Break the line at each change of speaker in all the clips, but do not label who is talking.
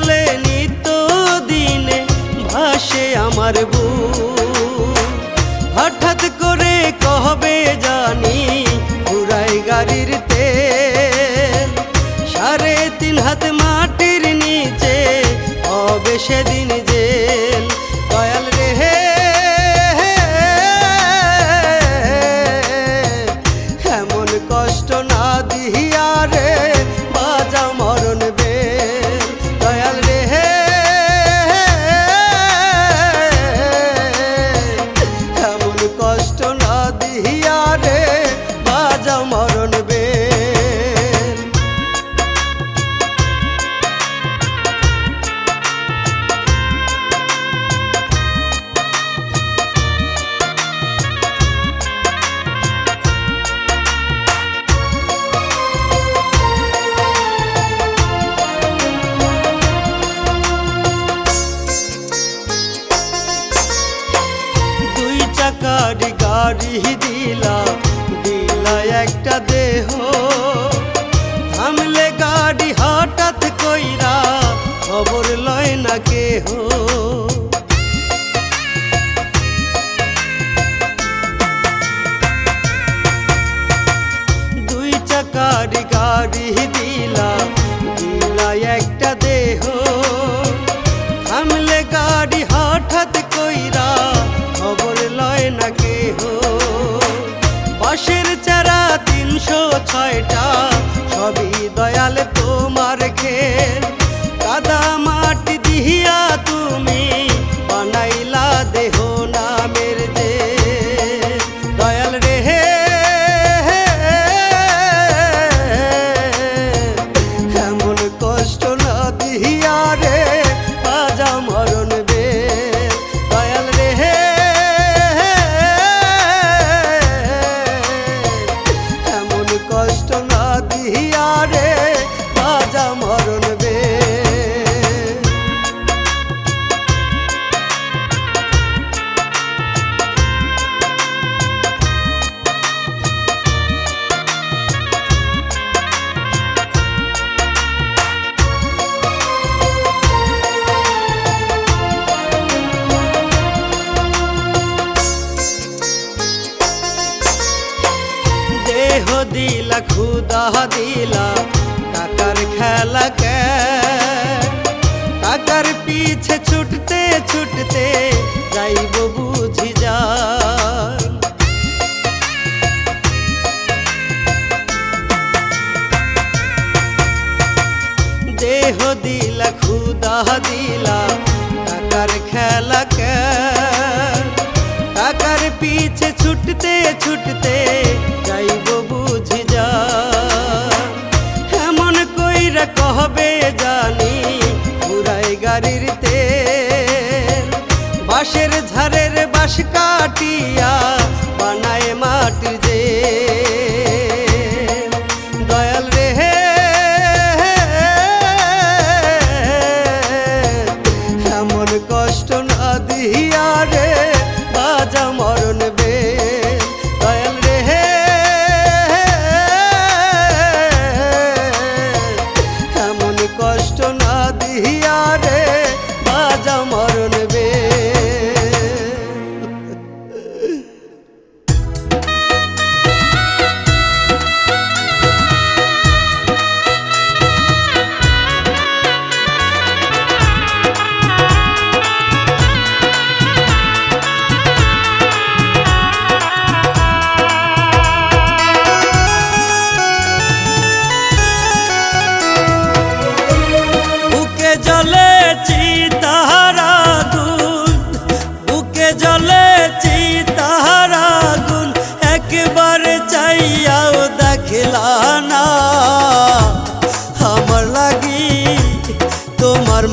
চলে নিত দিনে ভাসে আমার বউ হঠাৎ করে কহবে জানি পুরাই গাড়ির তে সাড়ে তিন হাত মাটির নিচে হবে সেদিন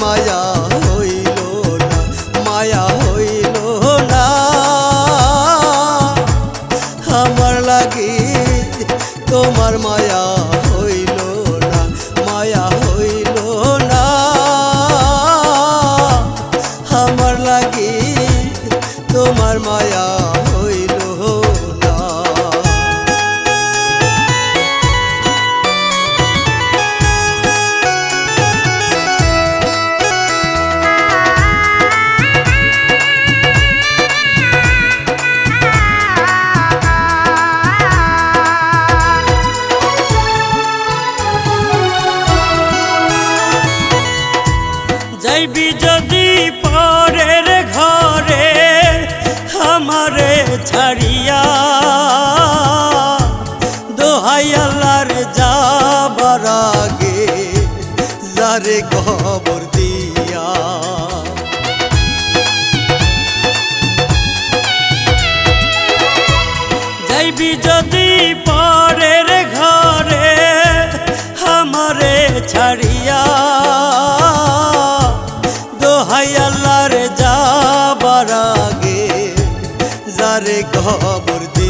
माया যাইবি যদি পরের ঘরে আমারে ছাড়িয়া দোহাই আল্লাহরে যাবার আগে যারে খবর দিয়া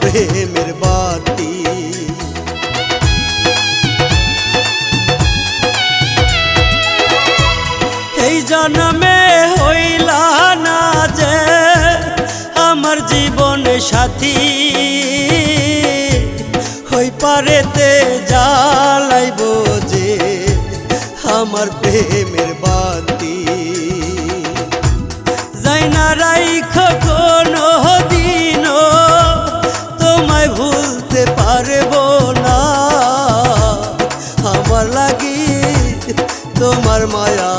প্রেমের বাতি এই জন্মে হইলা না যে আমার জীবনে সাথী। হই পারেতে জ্বালাইব যে আমার প্রেমের বাতি। যাই না রাইখ কোনো 妈呀？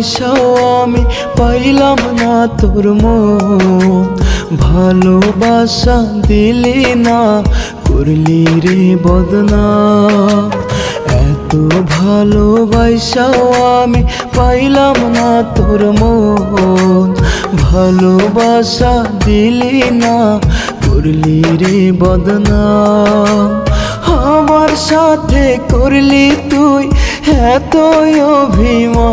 ভালোবাসাও আমি, পাইলাম না তোর ভালোবাসা দিলি না, করলি রে বদনা এত ভালোবাসাও আমি, পাইলাম না তোর মন। ভালোবাসা দিলি না, করলি রে বদনা আমার সাথে করলি তুই এত অভিমান।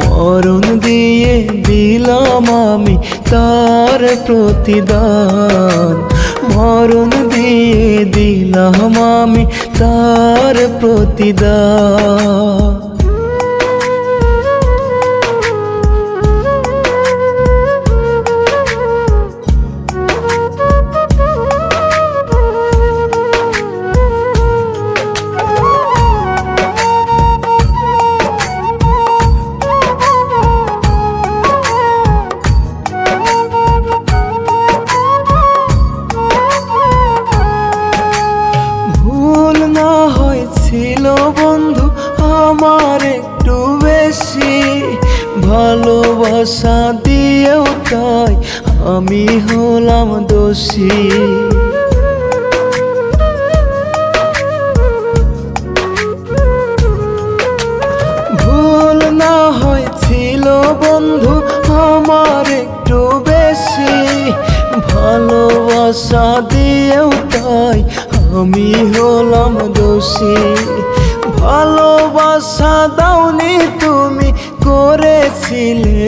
মরণ দিয়ে দিলাম আমি তার প্রতিদান। মরণ দিয়ে দিলাম আমি তার প্রতিদান। ভালোবাসা দিয়েও তাই আমি হলাম দোষী। ভুল না হয়েছিল বন্ধু আমার একটু বেশি। ভালোবাসা দিয়েও তাই আমি হলাম দোষী। ভালোবাসা দাওনি তুমি করেছিলে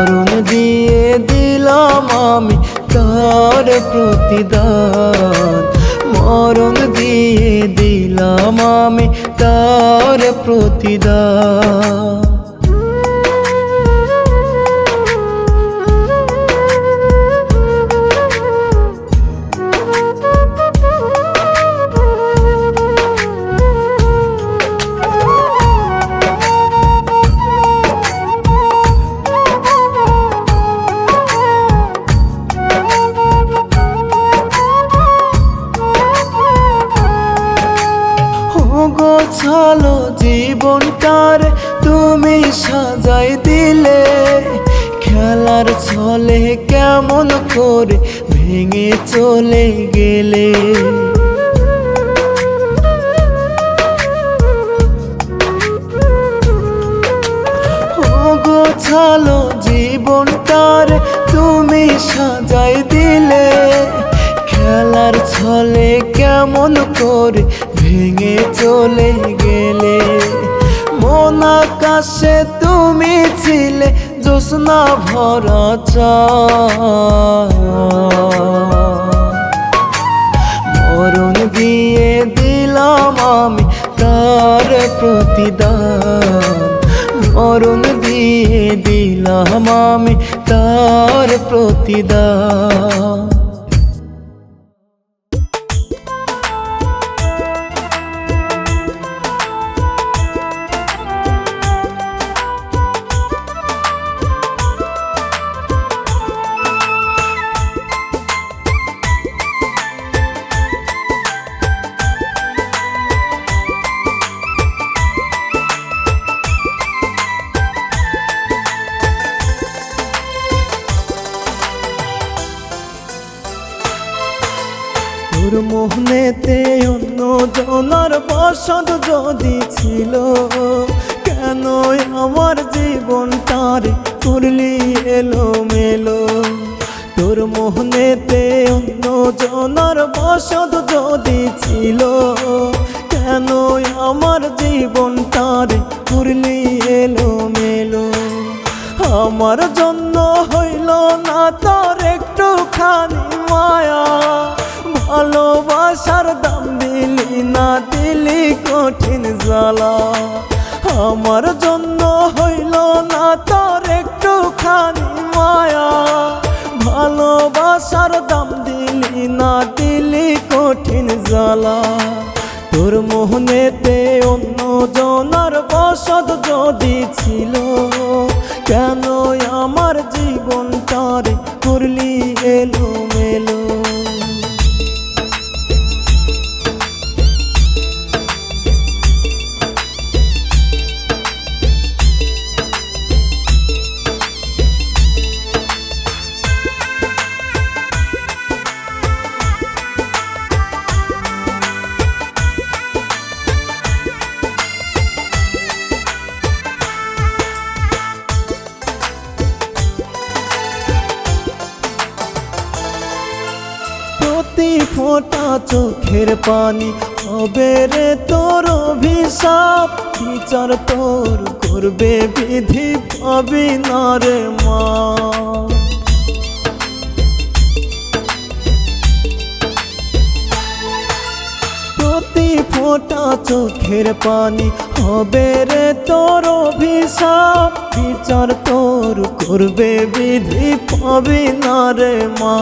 ভরণ দিয়ে দিলাম আমি তার প্রতিদান। মরণ দিয়ে দিলাম আমি তার প্রতিদান। সাজাই দিলে খেলার ছলে কেমন করে ভেঙে চলে গেলে? গোছালো জীবনটার তুমি সাজাই দিলে, খেলার ছলে কেমন করে ভেঙে চলে গেলে? মন আকাশে ছিলে জোসনা ভরা। মরণ দিয়ে দিলাম আমি তার প্রতিদান মরণ দিয়ে দিলাম আমি তার প্রতিদান তোর মোহনেতে অন্য জনার বসত যদি ছিল, কেন আমার জীবন জীবনটার করলি এলো মেলো তোর মোহনেতে অন্য জনার বসত যদি ছিল, কেন আমার জীবন জীবনটার করলি এলো মেলো আমার জন্য হইল না তোর একটুখানি মায়া। ভালোবাসার দাম দিলি না দিলি কঠিন জ্বালা। আমার জন্য হইল না তোর একটুখানি মায়া। ভালোবাসার দাম দিলি না দিলি কঠিন জ্বালা। তোর মোহনেতে অন্য জনার বসত যদি ছিল কেন আমার জীবনটার করলি এলো মেলো ফোঁটা চোখের পানি, হবে রে তোর অভিশাপ। বিচার তোর করবে বিধি পাবি না রে মা। প্রতি ফোঁটা চোখের পানি, হবে রে তোর অভিশাপ। বিচার তোর করবে বিধি পাবি না রে মা।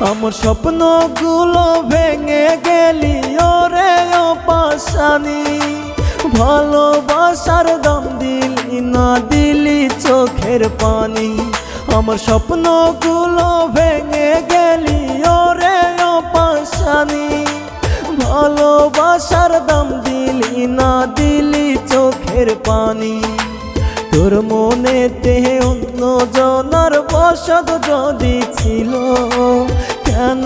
আমার স্বপ্নগুলো ভেঙে গেলি, ওরে পাশানি। ভালোবাসার দাম দিলি, না দিলি চোখের পানি। আমার স্বপ্ন স্বপ্নগুলো ভেঙে গেলি, ওরে পাশানি। ভালোবাসার দাম দিলি, না দিলি চোখের পানি। তোর মনেতে অন্য জনার বসত যদি ছিল কেন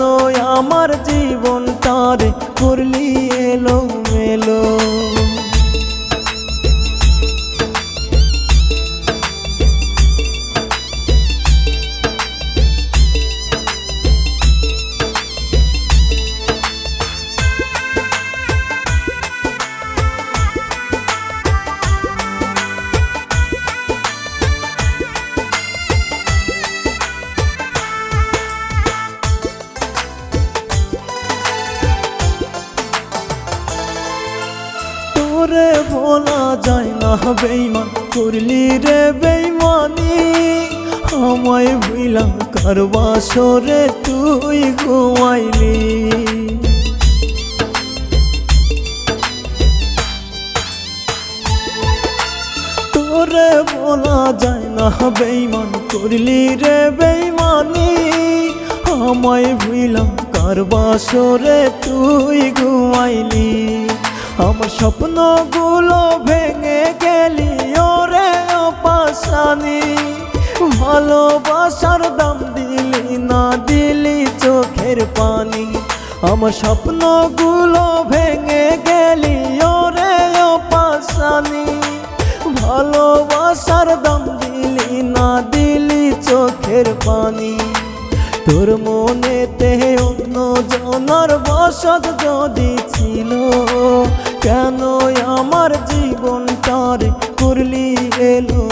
আমার জীবন তার করলি এলো মেলো বেইমান করলি রে বেইমানি আমায় ভুইলা কারবা সরে তুই ঘুমাইলি। তোরে বলা যায় না বেইমান করলি রে বেইমানি আমায় ভুইলাম কারবা সরে তুই ঘুমাইলি। আমার স্বপ্নগুলো ভেঙে গেলি, ওরে পাশানি ভালোবাসার দাম দিলি, না দিলি চোখের পানি। আমার স্বপ্ন স্বপ্নগুলো ভেঙে গেলি, ওরে পাশানি ভালোবাসার দাম দিলি, না দিলি চোখের পানি। তোর মনেতে অন্য জনার বসত যদি ছিল কেন আমার জীবনটার করলি এলো